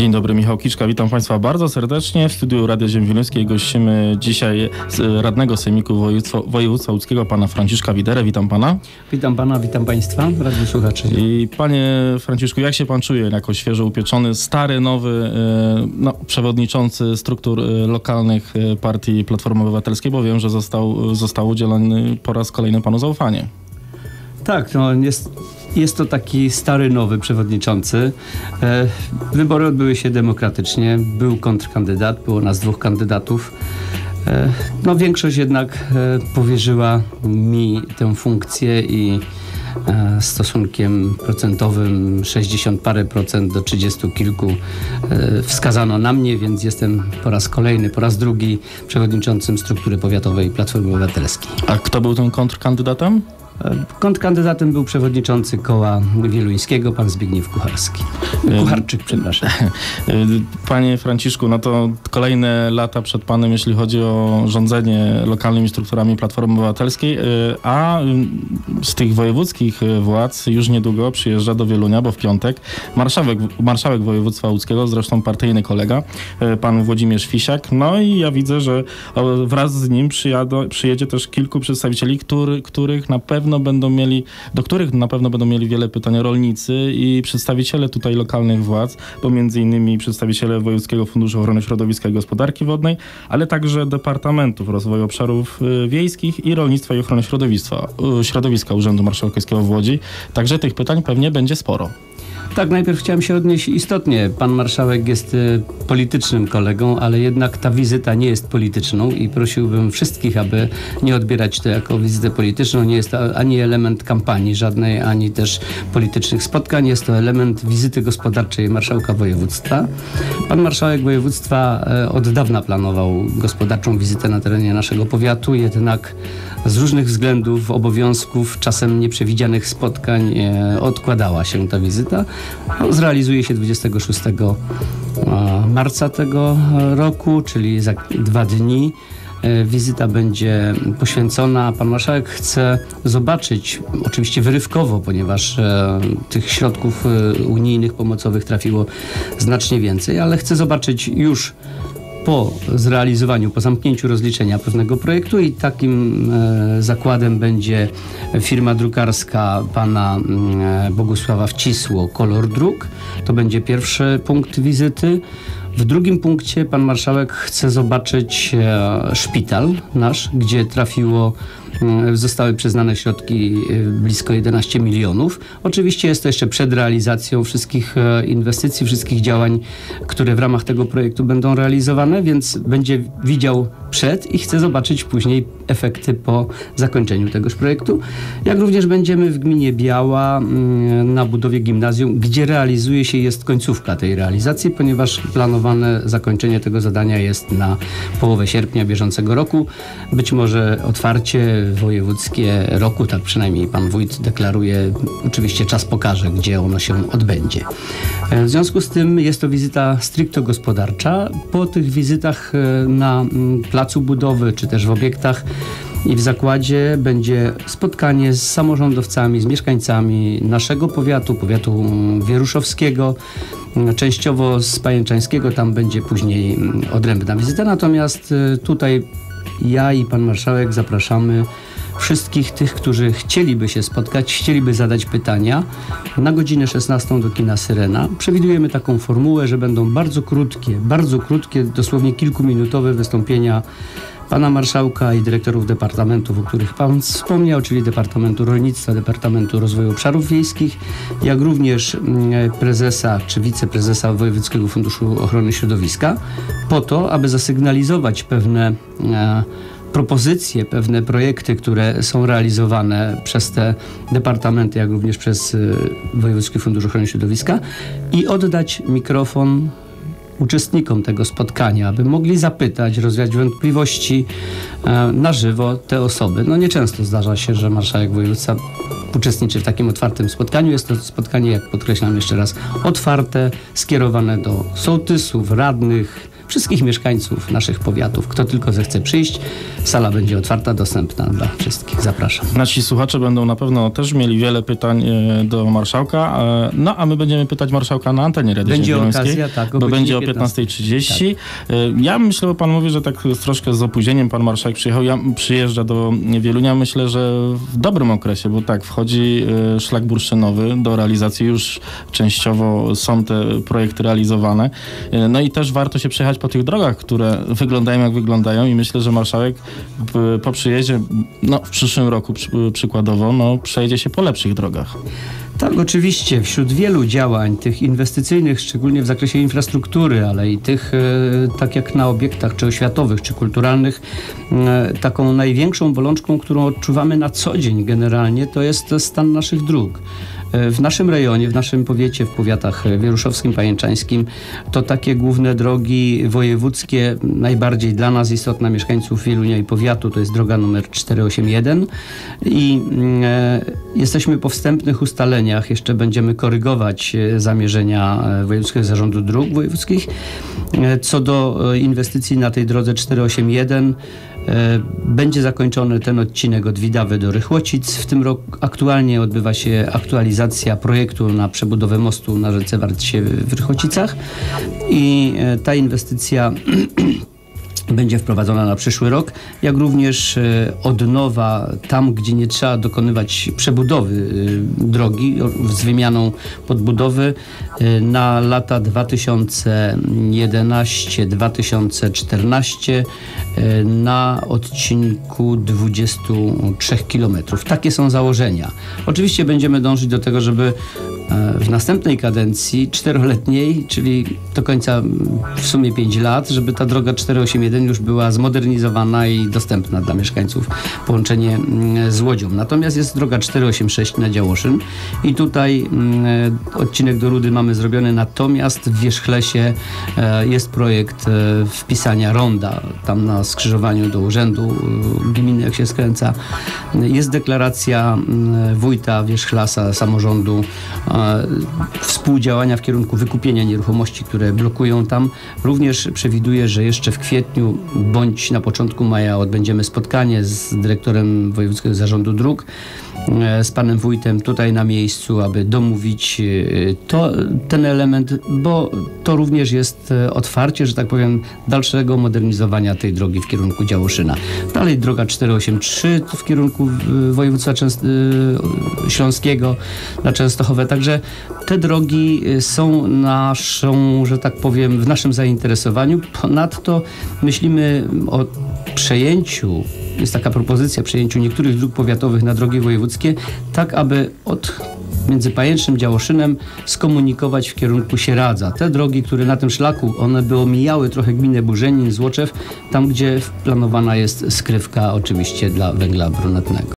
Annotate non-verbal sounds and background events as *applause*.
Dzień dobry, Michał Kiczka. Witam Państwa bardzo serdecznie. W studiu Radia Ziemwielowskiej gościmy dzisiaj radnego Sejmiku Województwa, Województwa Łódzkiego, pana Franciszka Widerę. Witam Pana. Witam Pana, witam Państwa, Radio Słuchaczy. I Panie Franciszku, jak się Pan czuje jako świeżo upieczony, stary, nowy, e, no, przewodniczący struktur e, lokalnych e, partii Platformy Obywatelskiej, bo wiem, że został, został udzielony po raz kolejny Panu zaufanie. Tak, no jest, jest to taki stary, nowy przewodniczący. E, wybory odbyły się demokratycznie. Był kontrkandydat, było nas dwóch kandydatów. E, no większość jednak e, powierzyła mi tę funkcję i e, stosunkiem procentowym 60 parę procent do 30 kilku e, wskazano na mnie, więc jestem po raz kolejny, po raz drugi przewodniczącym struktury powiatowej Platformy Obywatelskiej. A kto był tym kontrkandydatem? Kontrkandydatem był przewodniczący koła wieluńskiego, pan Zbigniew Kucharski. Kucharczyk, przepraszam. *laughs* Panie Franciszku, no to kolejne lata przed panem, jeśli chodzi o rządzenie lokalnymi strukturami Platformy Obywatelskiej, a z tych wojewódzkich władz już niedługo przyjeżdża do Wielunia, bo w piątek marszałek, marszałek województwa łódzkiego, zresztą partyjny kolega, pan Włodzimierz Fisiak. No i ja widzę, że wraz z nim przyjadą, przyjedzie też kilku przedstawicieli, który, których na pewno pewno będą mieli, do których na pewno będą mieli wiele pytań rolnicy i przedstawiciele tutaj lokalnych władz, bo między innymi przedstawiciele Wojewódzkiego Funduszu Ochrony Środowiska i Gospodarki Wodnej, ale także Departamentów Rozwoju Obszarów y, Wiejskich i Rolnictwa i Ochrony Środowiska, y, Środowiska Urzędu Marszałkowskiego w Łodzi. Także tych pytań pewnie będzie sporo. Tak, najpierw chciałem się odnieść istotnie. Pan marszałek jest y, politycznym kolegą, ale jednak ta wizyta nie jest polityczną i prosiłbym wszystkich, aby nie odbierać to jako wizytę polityczną. Nie jest to ani element kampanii żadnej, ani też politycznych spotkań. Jest to element wizyty gospodarczej marszałka województwa. Pan marszałek województwa y, od dawna planował gospodarczą wizytę na terenie naszego powiatu, jednak z różnych względów, obowiązków, czasem nieprzewidzianych spotkań e, odkładała się ta wizyta. No, zrealizuje się 26 e, marca tego roku, czyli za dwa dni. E, wizyta będzie poświęcona. Pan marszałek chce zobaczyć, oczywiście wyrywkowo, ponieważ e, tych środków e, unijnych pomocowych trafiło znacznie więcej, ale chce zobaczyć już po zrealizowaniu, po zamknięciu rozliczenia pewnego projektu i takim e, zakładem będzie firma drukarska pana mm, e, Bogusława Wcisło Kolor Druk. To będzie pierwszy punkt wizyty. W drugim punkcie pan marszałek chce zobaczyć e, szpital nasz, gdzie trafiło zostały przyznane środki y, blisko 11 milionów. Oczywiście jest to jeszcze przed realizacją wszystkich e, inwestycji, wszystkich działań, które w ramach tego projektu będą realizowane, więc będzie widział przed i chce zobaczyć później efekty po zakończeniu tegoż projektu. Jak również będziemy w gminie Biała mm, na budowie gimnazjum, gdzie realizuje się jest końcówka tej realizacji, ponieważ planowane zakończenie tego zadania jest na połowę sierpnia bieżącego roku. Być może otwarcie wojewódzkie roku, tak przynajmniej pan wójt deklaruje. Oczywiście czas pokaże, gdzie ono się odbędzie. E, w związku z tym jest to wizyta stricto gospodarcza. Po tych wizytach e, na mm, placu budowy, czy też w obiektach i w zakładzie będzie spotkanie z samorządowcami, z mieszkańcami naszego powiatu, powiatu wieruszowskiego, częściowo z Pajęczańskiego, tam będzie później mm, odrębna wizyta, natomiast e, tutaj ja i pan marszałek zapraszamy wszystkich tych, którzy chcieliby się spotkać, chcieliby zadać pytania na godzinę 16 do kina Syrena. Przewidujemy taką formułę, że będą bardzo krótkie, bardzo krótkie, dosłownie kilkuminutowe wystąpienia pana marszałka i dyrektorów departamentów, o których pan wspomniał, czyli Departamentu Rolnictwa, Departamentu Rozwoju Obszarów Wiejskich, jak również mm, prezesa czy wiceprezesa Wojewódzkiego Funduszu Ochrony Środowiska, po to, aby zasygnalizować pewne e, propozycje, pewne projekty, które są realizowane przez te departamenty, jak również przez y, Wojewódzki Fundusz Ochrony Środowiska i oddać mikrofon uczestnikom tego spotkania, aby mogli zapytać, rozwiać wątpliwości e, na żywo te osoby. No nieczęsto zdarza się, że marszałek województwa uczestniczy w takim otwartym spotkaniu. Jest to spotkanie, jak podkreślam jeszcze raz, otwarte, skierowane do sołtysów, radnych, wszystkich mieszkańców naszych powiatów. Kto tylko zechce przyjść, sala będzie otwarta, dostępna dla wszystkich. Zapraszam. Nasi słuchacze będą na pewno też mieli wiele pytań e, do marszałka, e, no a my będziemy pytać marszałka na antenie Rady Będzie okazja, tak, o bo będzie o 15. 15.30. E, Ja myślę, bo pan mówi, że tak troszkę z opóźnieniem pan marszałek przyjechał, ja, przyjeżdża do Wielunia, myślę, że w dobrym okresie, bo tak, wchodzi szlak bursztynowy do realizacji, już częściowo są te projekty realizowane. No i też warto się przejechać po tych drogach, które wyglądają jak wyglądają i myślę, że marszałek po przyjeździe, no w przyszłym roku przy, przykładowo, no przejdzie się po lepszych drogach. Tak, oczywiście. Wśród wielu działań, tych inwestycyjnych, szczególnie w zakresie infrastruktury, ale i tych, e, tak jak na obiektach, czy oświatowych, czy kulturalnych, e, taką największą bolączką, którą odczuwamy na co dzień generalnie, to jest stan naszych dróg. E, W naszym rejonie, w naszym powiecie, w powiatach wieruszowskim, pajęczańskim, to takie główne drogi wojewódzkie, najbardziej dla nas istotna, mieszkańców Wielunia i powiatu, to jest droga numer 481 i mm, e, jesteśmy po wstępnych ustaleniach, jeszcze będziemy korygować e, zamierzenia e, Wojewódzkiego Zarządu Dróg Wojewódzkich. E, Co do inwestycji na tej drodze 481, E, Będzie zakończony ten odcinek od Widawy do Rychłocic. W tym roku aktualnie odbywa się aktualizacja projektu na przebudowę mostu na rzece Warcie w Rychłocicach i ta inwestycja *clears throat* będzie wprowadzona na przyszły rok, jak również e, odnowa tam, gdzie nie trzeba dokonywać przebudowy e, drogi z wymianą podbudowy e, na lata 2011-2014 e, na odcinku 23 km. Takie są założenia. Oczywiście będziemy dążyć do tego, żeby w następnej kadencji czteroletniej, czyli do końca w sumie 5 lat, żeby ta droga 481 już była zmodernizowana i dostępna dla mieszkańców połączenie z Łodzią. Natomiast jest droga 486 na Działoszyn i tutaj mm, odcinek do Rudy mamy zrobiony, natomiast w Wierzchlesie e, jest projekt e, wpisania ronda tam na skrzyżowaniu do urzędu e, gminy, jak się skręca. Jest deklaracja wójta Wierzchlasa, samorządu e, współdziałania w kierunku wykupienia nieruchomości, które blokują tam. Również przewiduje, że jeszcze w kwietniu bądź na początku maja odbędziemy spotkanie z dyrektorem Wojewódzkiego Zarządu Dróg, e, z panem wójtem tutaj na miejscu, aby domówić e, to, ten element, bo to również jest e, otwarcie, że tak powiem, dalszego modernizowania tej drogi w kierunku Działoszyna. Dalej droga 483 w kierunku województwa Częst- e, śląskiego na Częstochowę. Także te drogi e, są naszą, że tak powiem, w naszym zainteresowaniu. Ponadto myślimy o przejęciu jest taka propozycja przejęciu niektórych dróg powiatowych na drogi wojewódzkie, tak aby od między Pajęcznym Działoszynem skomunikować w kierunku Sieradza. Te drogi, które na tym szlaku, one by omijały trochę gminę Burzenin, Złoczew, tam gdzie planowana jest skrywka oczywiście dla węgla brunatnego.